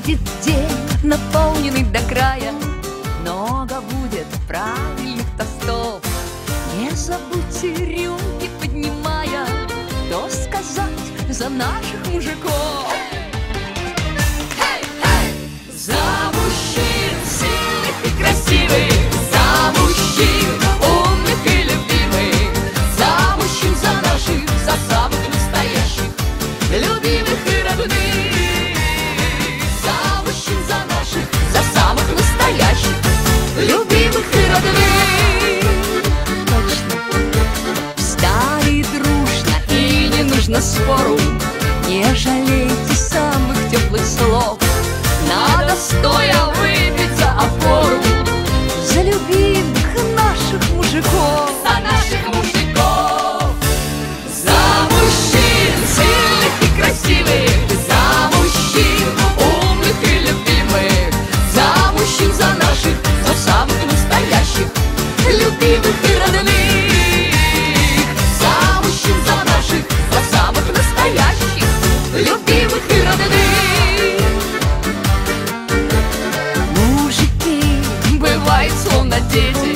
будет день, наполненный до края, Много будет правильных тостов. Не забудьте рюмки, поднимая, Что сказать за наших мужиков. Hey, hey! За спору Не жалейте самых теплых слов. Надо стоя did